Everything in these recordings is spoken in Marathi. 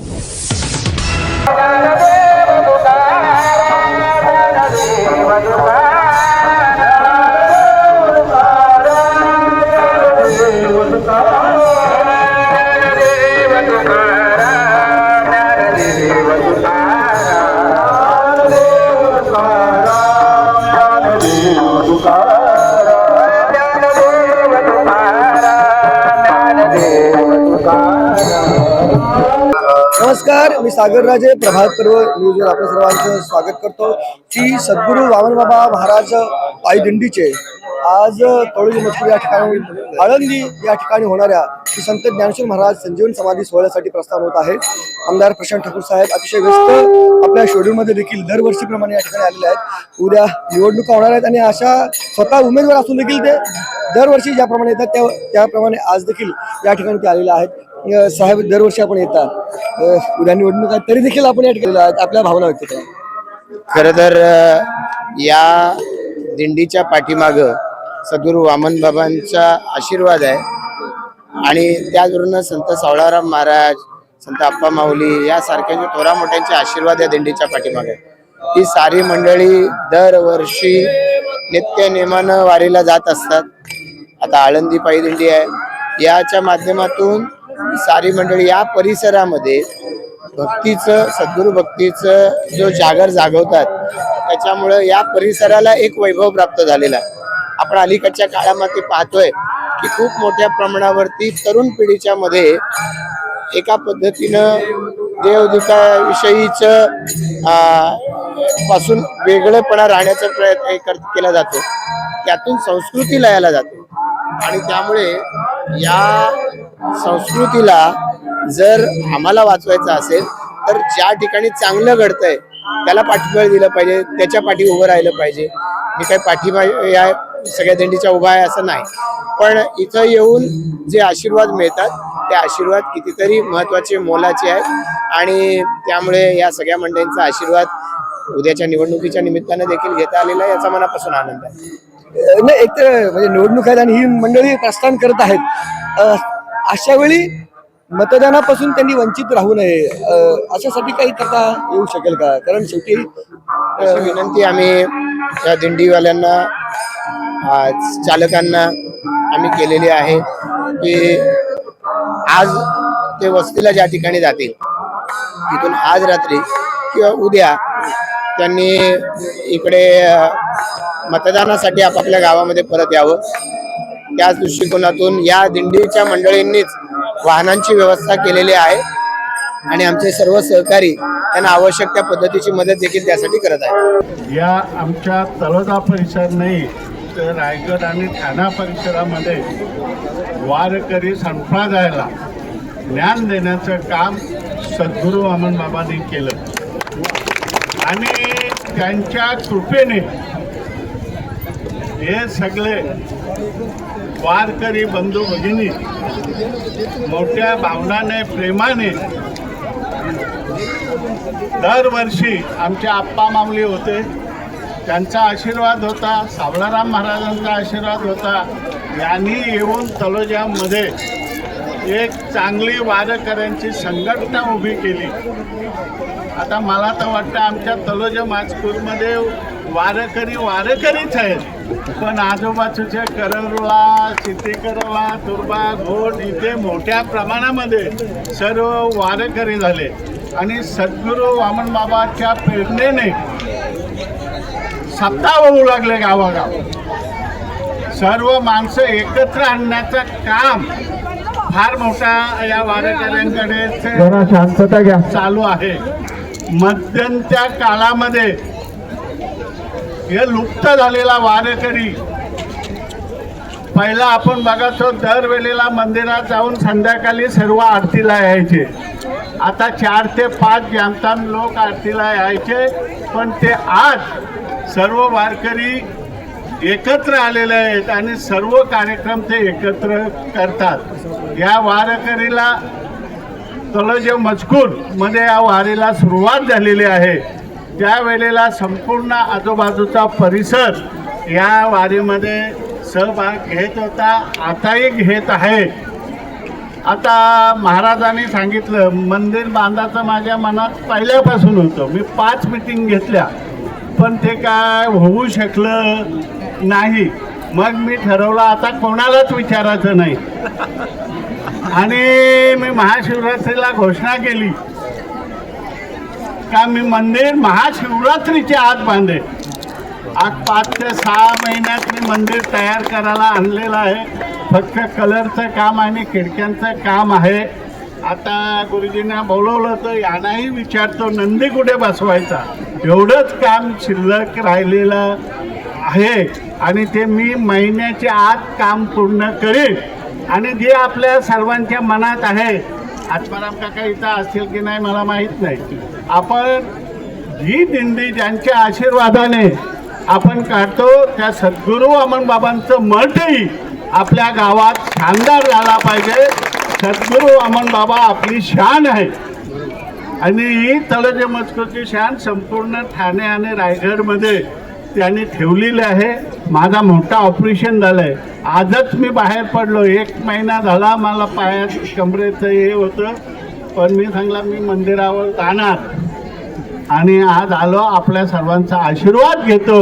you नमस्कार मी सागर राजे प्रभात पर्व न्यूजवर आपल्या सर्वांचं स्वागत करतो. की सद्गुरू वामनबाबा महाराज आई दिंडीचे. आज तळोजी मजकूर या ठिकाणी आळंदी या ठिकाणी होणाऱ्या श्री संत ज्ञानेश्वर महाराज संजीवन समाधी सोहळ्यासाठी प्रस्थान होत आहे. आमदार प्रशांत ठाकूर साहेब अतिशय व्यस्त आपल्या शेड्यूलमध्ये देखील दरवर्षीप्रमाणे या ठिकाणी आलेले आहेत. उद्या निवडणुका होणार आहेत आणि अशा स्वतः उमेदवार असून देखील ते दरवर्षी ज्याप्रमाणे येतात त्या त्याप्रमाणे आज देखील या ठिकाणी ते आलेले आहेत. साहेब दरवर्षी आपण येतात. उद्या निवडणूक आहे तरी देखील आपण या ठिकाणी आपल्या भावना व्यक्त करा. खर तर या दिंडीच्या पाठीमाग सद्गुरू वामन बाबांचा आशीर्वाद आहे. आणि त्याचबरोबर संत सावळाराम महाराज संत आप्पा माऊली यासारख्या जे थोरा मोठ्यांचे आशीर्वाद या दिंडीच्या पाठीमागे ही सारी मंडळी दरवर्षी नित्य नेमानं वारीला जात असतात. आता आळंदी पायी दिंडी आहे. याच्या माध्यमातून सारी मंडळी या परिसरामध्ये भक्तीचं सद्गुरू भक्तीचं जो जागर जागवतात त्याच्यामुळं या परिसराला एक वैभव प्राप्त झालेला आहे. आपण अलीकडच्या काळामध्ये पाहतोय की खूप मोठ्या प्रमाणावरती तरुण पिढीच्या मध्ये एका पद्धतीनं देवदूताविषयीच पासून वेगळेपणा राहण्याचा प्रयत्न कर- केला जातो. त्यातून संस्कृती लयाला जाते. आणि त्यामुळे या संस्कृतीला जर आम्हाला वाचवायचं असेल तर ज्या ठिकाणी चांगलं घडतंय त्याला पाठबळ दिलं पाहिजे त्याच्या पाठी उभं राहिलं पाहिजे. मी काही पाठिंबा या सगळ्या दिंडीच्या उभा आहे असं नाही. पण इथं येऊन जे आशीर्वाद मिळतात ते आशीर्वाद कितीतरी महत्त्वाचे मोलाचे आहेत. आणि त्यामुळे या सगळ्या मंडळींचा आशीर्वाद उद्याच्या निवडणुकीच्या निमित्तानं देखील घेता आलेला आहे याचा मनापासून आनंद आहे. नाही एक तर म्हणजे निवडणूक आहेत आणि ही मंडळी प्रस्थान करत आहेत. अशा वेळी मतदानापासून त्यांनी वंचित राहू नये. अशासाठी काही करता येऊ शकेल का? कारण शेवटी विनंती आम्ही या दिंडीवाल्यांना चालकांना आम्ही केलेली आहे की आज ते वस्तीला ज्या ठिकाणी जातील तिथून आज रात्री किंवा उद्या त्यांनी इकडे मतदानासाठी आपापल्या गावामध्ये परत यावं. त्याच दृष्टिकोनातून या दिंडीच्या मंडळींनीच वाहनांची व्यवस्था केलेली आहे आणि आमचे सर्व सहकारी त्यांना आवश्यक त्या पद्धतीची मदत देखील त्यासाठी करत आहे या आमच्या तळोदा परिसर नाही तर रायगड आणि ठाणा परिसरामध्ये वारकरी संप्रदायाला ज्ञान देण्याचं काम सद्गुरू वामन बाबांनी केलं. आणि त्यांच्या कृपेने हे सगळे वारकरी बंधू भगिनी मोठ्या भावनाने प्रेमाने दरवर्षी आमचे आप्पा मामली होते. त्यांचा आशीर्वाद होता सावळाराम महाराजांचा आशीर्वाद होता. यांनी येऊन तलोजामध्ये एक चांगली वारकऱ्यांची संघटना उभी केली. आता मला तर वाटतं आमच्या तलोजा माजपूरमध्ये वारकरी वारकरीच आहेत. पण आजूबाजूच्या करलला चित्तीकरला तुर्बा घोट इथे मोठ्या प्रमाणामध्ये सर्व वारकरी झाले. आणि सद्गुरू वामन बाबाच्या प्रेरणेने सत्ता होऊ लागले गावागाव. सर्व माणसं एकत्र आणण्याचं काम फार मोठा या वारकऱ्यांकडे चालू आहे. मध्यंत्या काळामध्ये हे लुप्त झालेला वारकरी पहिला आपण बघायचो दरवेळेला मंदिरात जाऊन संध्याकाळी सर्व आरतीला यायचे. आता चार ते पाच जामताम लोक आरतीला यायचे पण ते आज सर्व वारकरी एकत्र आलेले आहेत आणि सर्व कार्यक्रम ते एकत्र करतात. या वारकरीला तळोजे मजकूरमध्ये या वारीला सुरुवात झालेली आहे. त्या वेळेला संपूर्ण आजूबाजूचा परिसर या वारीमध्ये सहभाग घेत होता आताही घेत आहे. आता महाराजांनी सांगितलं मंदिर बांधायचं माझ्या मनात पहिल्यापासून होतं. मी पाच मिटिंग घेतल्या पण ते काय होऊ शकलं नाही. मग मी ठरवलं आता कोणालाच विचारायचं नाही. आणि मी महाशिवरात्रीला घोषणा केली. का मी मंदिर महाशिवरात्रीच्या आत बांधे आज पाच ते सहा महिन्यात मी मंदिर तयार करायला आणलेलं आहे. फक्त कलरचं काम आणि खिडक्यांचं काम आहे. आता गुरुजींना बोलवलं तर यांनाही विचारतो नंदी कुठे बसवायचा? एवढंच काम शिल्लक राहिलेलं आहे. आणि ते मी महिन्याच्या आत काम पूर्ण करेन. आणि जे आपल्या सर्वांच्या मनात आहे आत्माराम काका इथं असतील की नाही मला माहीत नाही. आपण ही दिंडी ज्यांच्या आशीर्वादाने आपण काढतो त्या सद्गुरू अमन बाबांचं मठही आपल्या गावात शानदार झाला पाहिजे. सद्गुरू अमन बाबा आपली शान आहे. आणि ही तळजे मजकूरची शान संपूर्ण ठाणे आणि रायगडमध्ये त्याने ठेवलेले आहे. माझा मोठा ऑपरेशन झालं आहे आजच मी बाहेर पडलो. एक महिना झाला मला पायात कमरेचं हे होतं. पण मी सांगला मी मंदिरावर जाणार. आणि आज आलो आपल्या सर्वांचा आशीर्वाद घेतो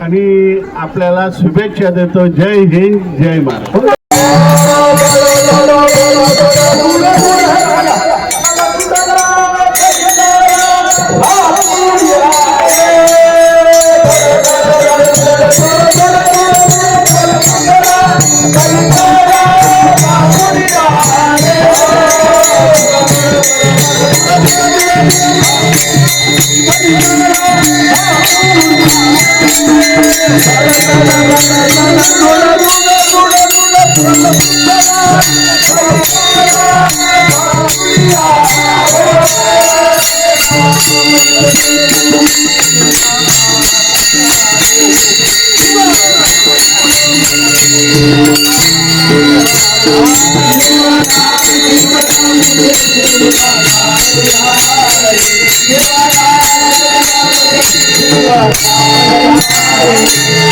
आणि आपल्याला शुभेच्छा देतो. जय हिंद जय महाराज Yeah.